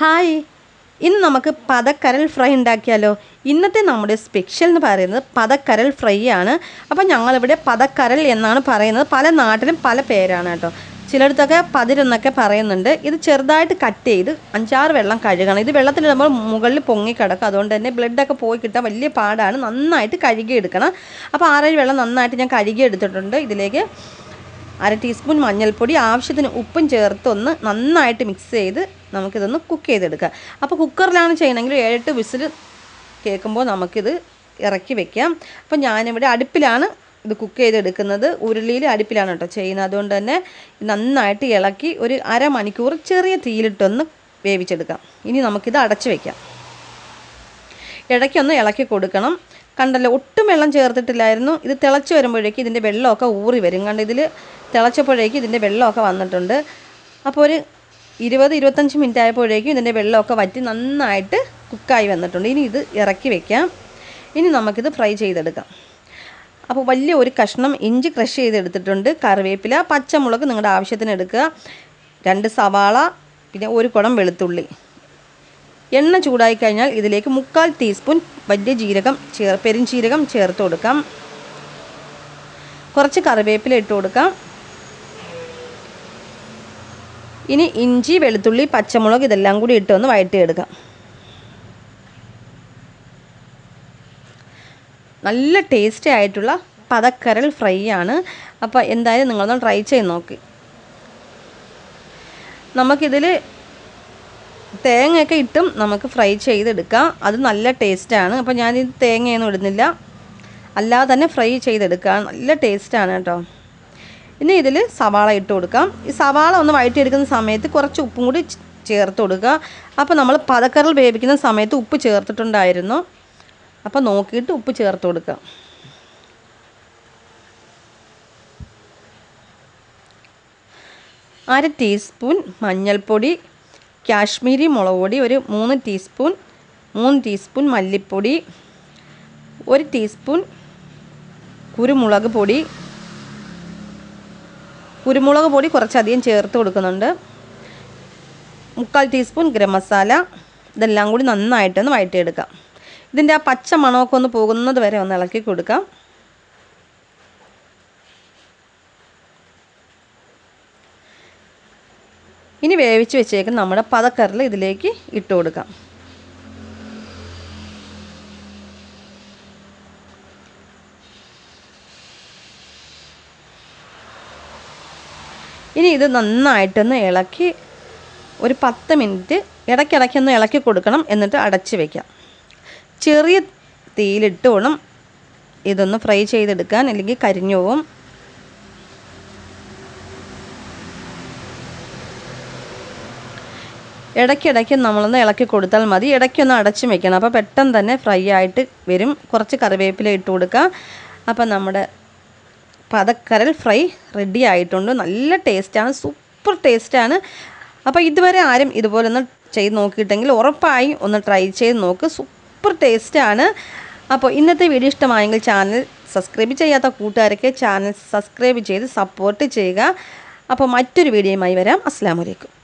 Hi. ഇന്ന് നമുക്ക് പതക്കരൽ fry ഉണ്ടാക്കിയാലോ? ഇന്നത്തെ നമ്മുടെ സ്പെഷ്യൽ എന്ന് പറയുന്നത് പതക്കരൽ ഫ്രൈ ആണ്. അപ്പം ഞങ്ങളിവിടെ പതക്കരൽ എന്നാണ് പറയുന്നത്. പല നാട്ടിലും പല പേരാണ് കേട്ടോ. ചിലയിടത്തൊക്കെ പതിരൊന്നൊക്കെ പറയുന്നുണ്ട്. ഇത് ചെറുതായിട്ട് കട്ട് ചെയ്ത് അഞ്ചാറ് വെള്ളം കഴുകണം. ഇത് വെള്ളത്തിലിടുമ്പോൾ മുകളിൽ പൊങ്ങിക്കിടക്കും അതുകൊണ്ട് തന്നെ ബ്ലഡൊക്കെ പോയി കിട്ടാൻ വലിയ പാടാണ്. നന്നായിട്ട് കഴുകിയെടുക്കണം. അപ്പോൾ ആറേഴ് വെള്ളം നന്നായിട്ട് ഞാൻ കഴുകിയെടുത്തിട്ടുണ്ട്. ഇതിലേക്ക് അര ടീസ്പൂൺ മഞ്ഞൾപ്പൊടി ആവശ്യത്തിന് ഉപ്പും ചേർത്തൊന്ന് നന്നായിട്ട് മിക്സ് ചെയ്ത് നമുക്കിതൊന്ന് കുക്ക് ചെയ്തെടുക്കാം അപ്പോൾ കുക്കറിലാണ് ചെയ്യണമെങ്കിൽ ഏഴെട്ട് വിസിൽ കേൾക്കുമ്പോൾ നമുക്കിത് ഇറക്കി വെക്കാം. അപ്പോൾ ഞാനിവിടെ അടുപ്പിലാണ് ഇത് കുക്ക് ചെയ്തെടുക്കുന്നത്. ഉരുളിയിൽ അടുപ്പിലാണ് കേട്ടോ ചെയ്യുന്നത്. അതുകൊണ്ട് തന്നെ നന്നായിട്ട് ഇളക്കി ഒരു അരമണിക്കൂർ ചെറിയ തീയിലിട്ടൊന്ന് വേവിച്ചെടുക്കാം. ഇനി നമുക്കിത് അടച്ചു വയ്ക്കാം ഇടയ്ക്കൊന്ന് ഇളക്കി കൊടുക്കണം. കണ്ടല്ലോ ഒട്ടും വെള്ളം ചേർത്തിട്ടില്ലായിരുന്നു. ഇത് തിളച്ച് വരുമ്പോഴേക്കും ഇതിന്റെ വെള്ളമൊക്കെ ഊറി വരും. കണ്ട് ഇതിൽ തിളച്ചപ്പോഴേക്കും ഇതിന്റെ വെള്ളമൊക്കെ വന്നിട്ടുണ്ട്. അപ്പോൾ ഒരു ഇരുപത് ഇരുപത്തഞ്ച് മിനിറ്റ് ആയപ്പോഴേക്കും ഇതിന്റെ വെള്ളമൊക്കെ വറ്റി നന്നായിട്ട് കുക്കായി വന്നിട്ടുണ്ട്. ഇനി ഇത് ഇറക്കി വെക്കാം. ഇനി നമുക്കിത് ഫ്രൈ ചെയ്തെടുക്കാം. അപ്പോൾ വലിയ ഒരു കഷ്ണം ഇഞ്ചി ക്രഷ് ചെയ്തെടുത്തിട്ടുണ്ട്. കറിവേപ്പില പച്ചമുളക് നിങ്ങളുടെ ആവശ്യത്തിന് എടുക്കുക. രണ്ട് സവാള പിന്നെ ഒരു കുടം വെളുത്തുള്ളി. എണ്ണ ചൂടായി കഴിഞ്ഞാൽ ഇതിലേക്ക് മുക്കാൽ ടീസ്പൂൺ വലിയ ജീരകം ചേർ ജീരകം ചേർത്ത് കൊടുക്കാം. കുറച്ച് കറിവേപ്പില ഇട്ട് കൊടുക്കാം. ഇനി ഇഞ്ചി വെളുത്തുള്ളി പച്ചമുളക് ഇതെല്ലാം കൂടി ഇട്ട് ഒന്ന് വഴറ്റിയെടുക്കാം നല്ല ടേസ്റ്റി ആയിട്ടുള്ള പതക്കരൽ ഫ്രൈ ആണ്. അപ്പോൾ എന്തായാലും നിങ്ങളൊന്ന് ട്രൈ ചെയ്ത് നോക്കി. നമുക്കിതിൽ തേങ്ങയൊക്കെ ഇട്ടും നമുക്ക് ഫ്രൈ ചെയ്തെടുക്കാം. അത് നല്ല ടേസ്റ്റാണ് അപ്പോൾ ഞാനിത് തേങ്ങയൊന്നും ഇടുന്നില്ല. അല്ലാതെ തന്നെ ഫ്രൈ ചെയ്തെടുക്കാം. നല്ല ടേസ്റ്റാണ് കേട്ടോ. ഇനി ഇതിൽ സവാള ഇട്ട് കൊടുക്കാം. ഈ സവാള ഒന്ന് വഴറ്റിയെടുക്കുന്ന സമയത്ത് കുറച്ച് ഉപ്പും കൂടി ചേർത്ത് കൊടുക്കുക. അപ്പോൾ നമ്മൾ പതക്കറൽ വേവിക്കുന്ന സമയത്ത് ഉപ്പ് ചേർത്തിട്ടുണ്ടായിരുന്നു. അപ്പോൾ നോക്കിയിട്ട് ഉപ്പ് ചേർത്ത് കൊടുക്കുക. അര ടീസ്പൂൺ മഞ്ഞൾപ്പൊടി കാശ്മീരി മുളക് പൊടി ഒരു മൂന്ന് ടീസ്പൂൺ മൂന്ന് ടീസ്പൂൺ മല്ലിപ്പൊടി ഒരു ടീസ്പൂൺ കുരുമുളക് പൊടി കുരുമുളക് പൊടി കുറച്ചധികം ചേർത്ത് കൊടുക്കുന്നുണ്ട്. മുക്കാൽ ടീസ്പൂൺ ഗരം മസാല. ഇതെല്ലാം കൂടി നന്നായിട്ടൊന്ന് വഴറ്റിയെടുക്കാം. ഇതിന്റെ ആ പച്ച മണമൊക്കെ ഒന്ന് പോകുന്നത് വരെ ഒന്ന് ഇളക്കി കൊടുക്കാം. ഇനി വേവിച്ച് വെച്ചേക്കുന്ന നമ്മുടെ പതക്കറിൽ ഇതിലേക്ക് ഇട്ട് കൊടുക്കാം. ഇനി ഇത് നന്നായിട്ടൊന്ന് ഇളക്കി ഒരു പത്ത് മിനിറ്റ് ഇടയ്ക്കിടയ്ക്കൊന്ന് ഇളക്കി കൊടുക്കണം എന്നിട്ട് അടച്ച് വയ്ക്കാം ചെറിയ തീയിലിട്ട് വേണം ഇതൊന്ന് ഫ്രൈ ചെയ്തെടുക്കാൻ അല്ലെങ്കിൽ കരിഞ്ഞു പോവും. ഇടയ്ക്കിടയ്ക്ക് നമ്മളൊന്ന് ഇളക്കി കൊടുത്താൽ മതി. ഇടയ്ക്കൊന്ന് അടച്ചു വെക്കണം. അപ്പോൾ പെട്ടെന്ന് തന്നെ ഫ്രൈ ആയിട്ട് വരും. കുറച്ച് കറിവേപ്പില ഇട്ട് കൊടുക്കുക അപ്പം നമ്മുടെ പതക്കരൽ ഫ്രൈ റെഡി ആയിട്ടുണ്ട്. നല്ല ടേസ്റ്റാണ് സൂപ്പർ ടേസ്റ്റാണ് അപ്പോൾ ഇതുവരെ ആരും ഇതുപോലെ ഒന്ന് ചെയ്ത് നോക്കിയിട്ടെങ്കിൽ ഉറപ്പായും ഒന്ന് ട്രൈ ചെയ്ത് നോക്ക്. സൂപ്പർ ടേസ്റ്റാണ് അപ്പോൾ ഇന്നത്തെ വീഡിയോ ഇഷ്ടമായെങ്കിൽ ചാനൽ സബ്സ്ക്രൈബ് ചെയ്യാത്ത കൂട്ടുകാരൊക്കെ ചാനൽ സബ്സ്ക്രൈബ് ചെയ്ത് സപ്പോർട്ട് ചെയ്യുക. അപ്പോൾ മറ്റൊരു വീഡിയോയുമായി വരാം. അസ്സാം വലൈക്കും